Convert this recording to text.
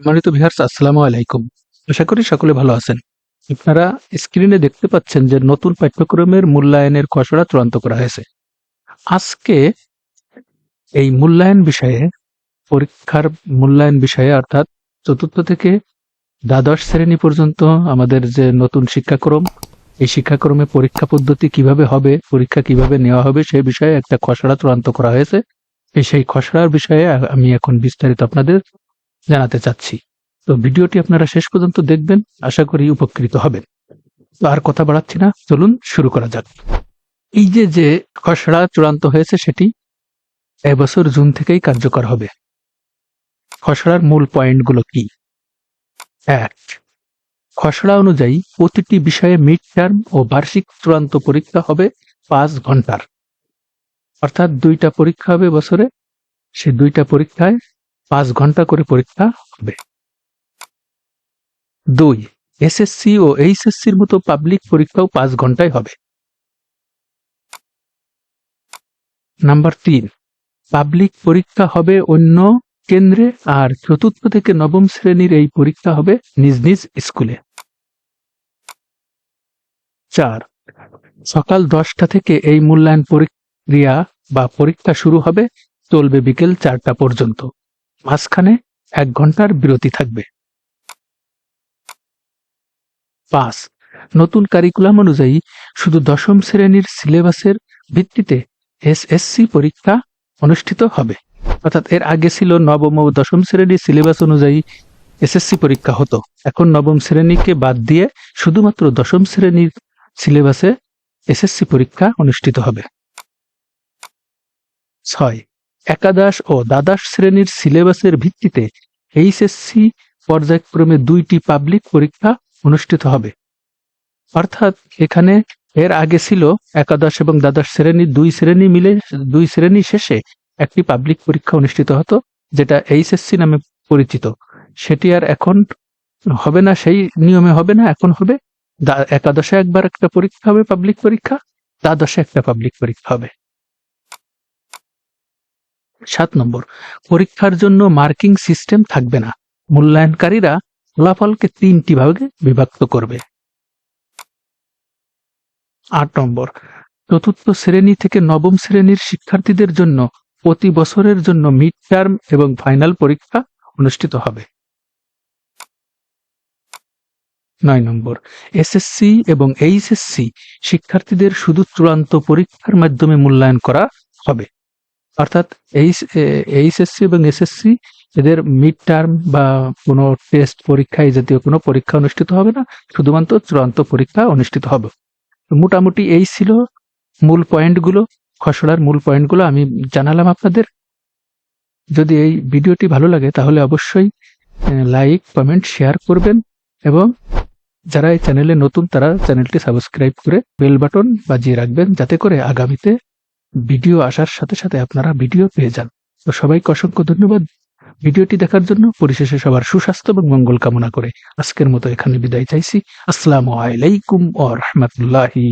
সম্মানিত ভিহার্স আসসালামু আলাইকুম। আশা করি সকলে ভালো আছেন। আপনারা স্ক্রিনে দেখতে পাচ্ছেন যে নতুন পাঠ্যক্রমের মূল্যায়নের খসড়া চূড়ান্ত করা হয়েছে। আজকে এই মূল্যায়ন বিষয়ে, পরীক্ষার মূল্যায়ন বিষয়ে অর্থাৎ চতুর্থ থেকে দ্বাদশ শ্রেণি পর্যন্ত আমাদের যে নতুন শিক্ষাক্রম, এই শিক্ষাক্রমে পরীক্ষা পদ্ধতি কীভাবে হবে, পরীক্ষা কীভাবে নেওয়া হবে সেই বিষয়ে একটা খসড়া চূড়ান্ত করা হয়েছে। সেই খসড়ার বিষয়ে আমি এখন বিস্তারিত আপনাদের জানাতে চাচ্ছি। তো ভিডিওটি আপনারা শেষ পর্যন্ত দেখবেন, আশা করি উপকৃত হবেন। তো আর কথা বাড়াচ্ছি না, চলুন শুরু করা যাক। এই যে যে খসড়া চূড়ান্ত হয়েছে সেটি এবছর জুন থেকেই কার্যকর হবে। খসড়ার মূল পয়েন্টগুলো কি? এক, খসড়া অনুযায়ী প্রতিটি বিষয়ে মিড টার্ম ও বার্ষিক চূড়ান্ত পরীক্ষা হবে পাঁচ ঘণ্টার। অর্থাৎ দুইটা পরীক্ষা হবে বছরে। সে দুইটা পরীক্ষায় পাঁচ ঘণ্টা করে পরীক্ষা হবে। দুই, এসএসসি ও এইচএসসির মতো পাবলিক পরীক্ষাও পাঁচ ঘন্টায় হবে। নাম্বার তিন পাবলিক পরীক্ষা হবে অন্য কেন্দ্রে আর চতুর্থ থেকে নবম শ্রেণির এই পরীক্ষা হবে নিজ নিজ স্কুলে। চার, সকাল দশটা থেকে এই মূল্যায়ন প্রক্রিয়া বা পরীক্ষা শুরু হবে, চলবে বিকেল চারটা পর্যন্ত। মাঝখানে এক ঘণ্টার বিরতি থাকবে। পাঁচ, নতুন কারিকুলাম অনুযায়ী শুধু দশম শ্রেণির সিলেবাসের ভিত্তিতে এসএসসি পরীক্ষা অনুষ্ঠিত হবে। অর্থাৎ এর আগে ছিল নবম ও দশম শ্রেণির সিলেবাস অনুযায়ী এসএসসি পরীক্ষা হতো। এখন নবম শ্রেণীকে বাদ দিয়ে শুধুমাত্র দশম শ্রেণির সিলেবাসে এসএসসি পরীক্ষা অনুষ্ঠিত হবে। ছয় একাদশ ও দ্বাদশ শ্রেণির সিলেবাসের ভিত্তিতে এইচএসসি পর্যায়ক্রমে দুইটি পাবলিক পরীক্ষা অনুষ্ঠিত হবে। অর্থাৎ এখানে এর আগে ছিল একাদশ এবং দ্বাদশ শ্রেণি, দুই শ্রেণি মিলে, দুই শ্রেণি শেষে একটি পাবলিক পরীক্ষা অনুষ্ঠিত হতো, যেটা এইচএসসি নামে পরিচিত। সেটি আর এখন হবে না, সেই নিয়মে হবে না, এখন হবে। একাদশে একবার একটা পরীক্ষা হবে, পাবলিক পরীক্ষা, দ্বাদশে একটা পাবলিক পরীক্ষা হবে। সাত নম্বর, পরীক্ষার জন্য মার্কিং সিস্টেম থাকবে না। মূল্যায়নকারীরা ফলাফলকে তিনটি ভাগে বিভক্ত করবে। আট নম্বর, চতুর্থ শ্রেণি থেকে নবম শ্রেণির শিক্ষার্থীদের জন্য প্রতি বছরের জন্য মিড টার্ম এবং ফাইনাল পরীক্ষা অনুষ্ঠিত হবে। নয় নম্বর, এসএসসি এবং এইচএসসি শিক্ষার্থীদের শুধু চূড়ান্ত পরীক্ষার মাধ্যমে মূল্যায়ন করা হবে। অর্থাৎ এইচ এইচএসসি এবং এসএসসি এদের মিড টার্ম বা কোনো টেস্ট পরীক্ষা, এই জাতীয় কোনো পরীক্ষা অনুষ্ঠিত হবে না। শুধুমাত্র চূড়ান্ত পরীক্ষা অনুষ্ঠিত হবে। মোটামুটি এই ছিল মূল পয়েন্টগুলো খসড়ার মূল পয়েন্টগুলো আমি জানালাম আপনাদের। যদি এই ভিডিওটি ভালো লাগে, তাহলে অবশ্যই লাইক কমেন্ট শেয়ার করবেন এবং যারা এই চ্যানেলে নতুন, তারা চ্যানেলটি সাবস্ক্রাইব করে বেল বাটন বাজিয়ে রাখবেন, যাতে করে আগামীতে ভিডিও আসার সাথে সাথে আপনারা ভিডিও পেয়ে যান। তো সবাইকে অসংখ্য ধন্যবাদ। ভিডিওটি দেখার জন্য পরিশেষে সবার সুস্বাস্থ্য এবং মঙ্গল কামনা করে আজকের মতো এখানে বিদায় চাইছি। আসসালামু আলাইকুম ও রহমতুল্লাহি